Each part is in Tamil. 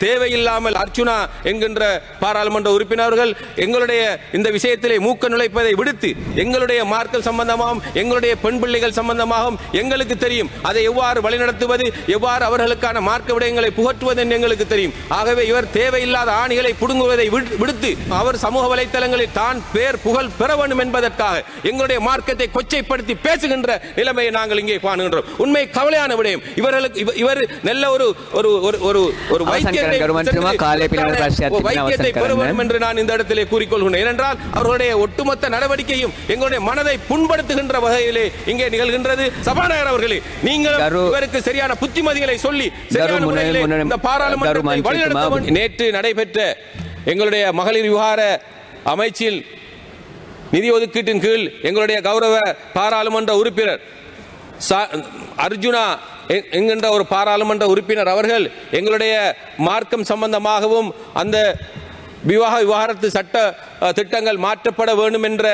தேவையில்லாமல் அர்ச்சுனா என்கின்ற பாராளுமன்ற உறுப்பினர்கள் எங்களுடைய இந்த விஷயத்திலே மூக்க நுழைப்பதை விடுத்து எங்களுடைய மார்க்கம் சம்பந்தமாகவும் எங்களுடைய பெண் பிள்ளைகள் சம்பந்தமாகவும் எங்களுக்கு தெரியும். அதை எவ்வாறு வழிநடத்துவது எவ்வாறு அவர்களுக்கான மார்க்க விடயங்களை புகற்றுவது என்று எங்களுக்கு தெரியும். ஆகவே இவர் தேவையில்லாத ஆணிகளை புடுங்குவதை விடு- விடுத்து அவர் சமூக வலைத்தளங்களில் தான் பேர் புகழ் பெற வேண்டும் என்பதற்காக எங்களுடைய மார்க்கத்தை கொச்சைப்படுத்தி பேசுகின்ற நிலைமையை நாங்கள் இங்கே காணுகின்றோம். உண்மை கவலையான விடயம். இவர்களுக்கு இவ- இவர் நல்ல ஒரு ஒரு ஒரு ஒரு ஒரு கருமற்றுமா காலை பின்னர் என்று நான் இந்த இடத்திலே கூறிக்கொள்கிறேன். ஏனென்றால் அவர்களுடைய ஒட்டுமொத்த நடவடிக்கையும் எங்களுடைய மனதை புண்படுத்துகின்ற வகையிலே இங்கே நிகழ்கின்றது. சபாநாயகர் அவர்களே நீங்கள் இவருக்கு சரியான புத்திமதிகளை சொல்லி இந்த பாராளுமன்றத்தை நேற்று நடைபெற்ற எங்களுடைய மகளிர் விவகார அமைச்சில் நிதி ஒதுக்கீட்டின் கீழ் எங்களுடைய கௌரவ பாராளுமன்ற உறுப்பினர் அர்ஜுனா என்கின்ற ஒரு பாராளுமன்ற உறுப்பினர் அவர்கள் எங்களுடைய மார்க்கம் சம்பந்தமாகவும் அந்த விவாக விவகாரத்து சட்ட திட்டங்கள் மாற்றப்பட வேண்டும் என்ற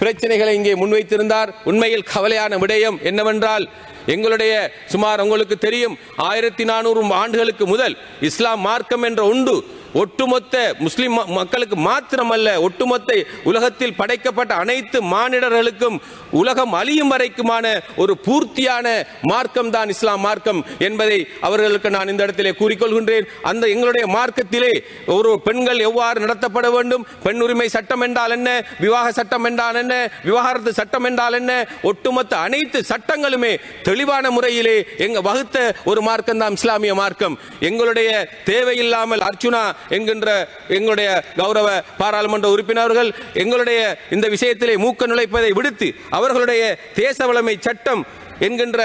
பிரச்சனைகளை இங்கே முன்வைத்திருந்தார். உண்மையில் கவலையான விடயம் என்னவென்றால் எங்களுடைய சுமார் உங்களுக்கு தெரியும் ஆயிரத்தி நானூறு ஆண்டுகளுக்கு முதல் இஸ்லாம் மார்க்கம் என்ற உண்டு ஒட்டுமொத்த முஸ்லிம் ம- மக்களுக்கு மாத்திரமல்ல ஒட்டுமொத்த உலகத்தில் படைக்கப்பட்ட அனைத்து மானிடர்களுக்கும் உலகம் அழியும் வரைக்குமான ஒரு பூர்த்தியான மார்க்கம் தான் இஸ்லாம் மார்க்கம் என்பதை அவர்களுக்கு நான் இந்த இடத்திலே கூறிக்கொள்கின்றேன். அந்த எங்களுடைய மார்க்கத்திலே ஒரு பெண்கள் எவ்வாறு நடத்தப்பட வேண்டும்? பெண் உரிமை சட்டம் என்றால் என்ன? விவாக சட்டம் என்றால் என்ன? விவாகரத்து சட்டம் என்றால் என்ன? ஒட்டுமொத்த அனைத்து சட்டங்களுமே தெளிவான முறையிலே எங்க வகுத்த ஒரு மார்க்கம் தான் இஸ்லாமிய மார்க்கம். எங்களுடைய தேவையில்லாமல் அர்ச்சுனா என்கின்ற எங்களுடைய கௌரவ பாராளுமன்ற உறுப்பினர்கள் எங்களுடைய இந்த விஷயத்திலே மூக்க நுழைப்பதை விடுத்து அவர்களுடைய தேச வளமை சட்டம் என்கின்ற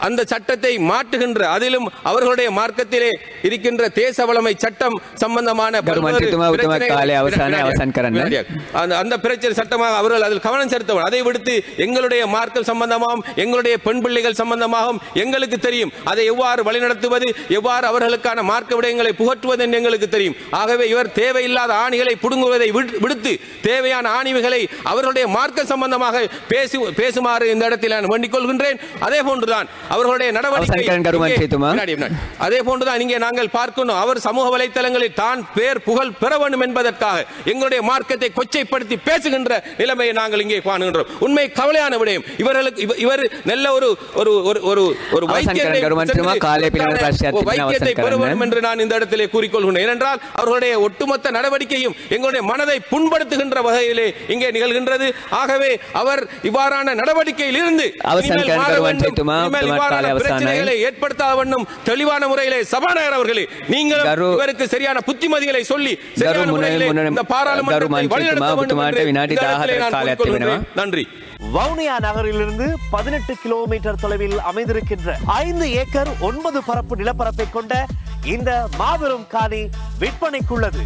அந்த சட்டத்தை மாற்றுகின்ற அதிலும் அவர்களுடைய மார்க்கத்திலே இருக்கின்ற தேச வளமை சட்டம் சம்பந்தமான. அந்த பிரச்சனை சட்டமாக அவர்கள் அதில் கவனம் செலுத்த வேண்டும். அதை விடுத்து எங்களுடைய மார்க்கம் சம்பந்தமாகவும் எங்களுடைய பெண் பிள்ளைகள் சம்பந்தமாகவும் எங்களுக்கு தெரியும் அதை எவ்வாறு வழிநடத்துவது எவ்வாறு அவர்களுக்கான மார்க்க விடயங்களை புகற்றுவது என்று எங்களுக்கு தெரியும் ஆகவே இவர் தேவையில்லாத ஆணிகளை புடுங்குவதை விடு- விடுத்து தேவையான ஆணிவுகளை அவர்களுடைய மார்க்க சம்பந்தமாக பேசு பேசுமாறு இந்த இடத்தில் நான் வேண்டிக் கொள்கின்றேன் அதே போன்றுதான் அவர்களுடைய நடவடிக்கை அதே போன்றுதான் இங்கே நாங்கள் பார்க்கணும். அவர் சமூக வலைத்தளங்களில் தான் பேர் புகழ் பெற வேண்டும் என்பதற்காக எங்களுடைய மார்க்கத்தை கொச்சைப்படுத்தி பேசுகின்ற நிலைமையை நாங்கள் இங்கே காணுகின்றோம். உண்மை கவலையான விடயம். இவர்களுக்கு இவர் நல்ல ஒரு ஒரு ஒரு ஒரு வைத்தியத்தை பெற வேண்டும் என்று நான் இந்த இடத்திலே கூறிக்கொள்கிறேன் ஏனென்றால் அவர்களுடைய ஒட்டுமொத்த நடவடிக்கையும் எங்களுடைய மனதை புண்படுத்துகின்ற வகையிலே இங்கே நிகழ்கின்றது. ஆகவே அவர் இவ்வாறான நடவடிக்கையில் இருந்து பிரச்சனைகளை ஏற்படுத்தாத வண்ணம் தெளிவான முறையிலே சபாநாயகர் அவர்களே நீங்கள் இவருக்கு சரியான புத்திமதிகளை சொல்லி இந்த பாராளுமன்றத்தை நன்றி. வவுனியா நகரிலிருந்து பதினெட்டு கிலோமீட்டர் தொலைவில் அமைந்திருக்கின்ற ஐந்து ஏக்கர் ஒன்பது பரப்பு நிலப்பரப்பை கொண்ட இந்த மாபெரும் காணி விற்பனைக்குள்ளது.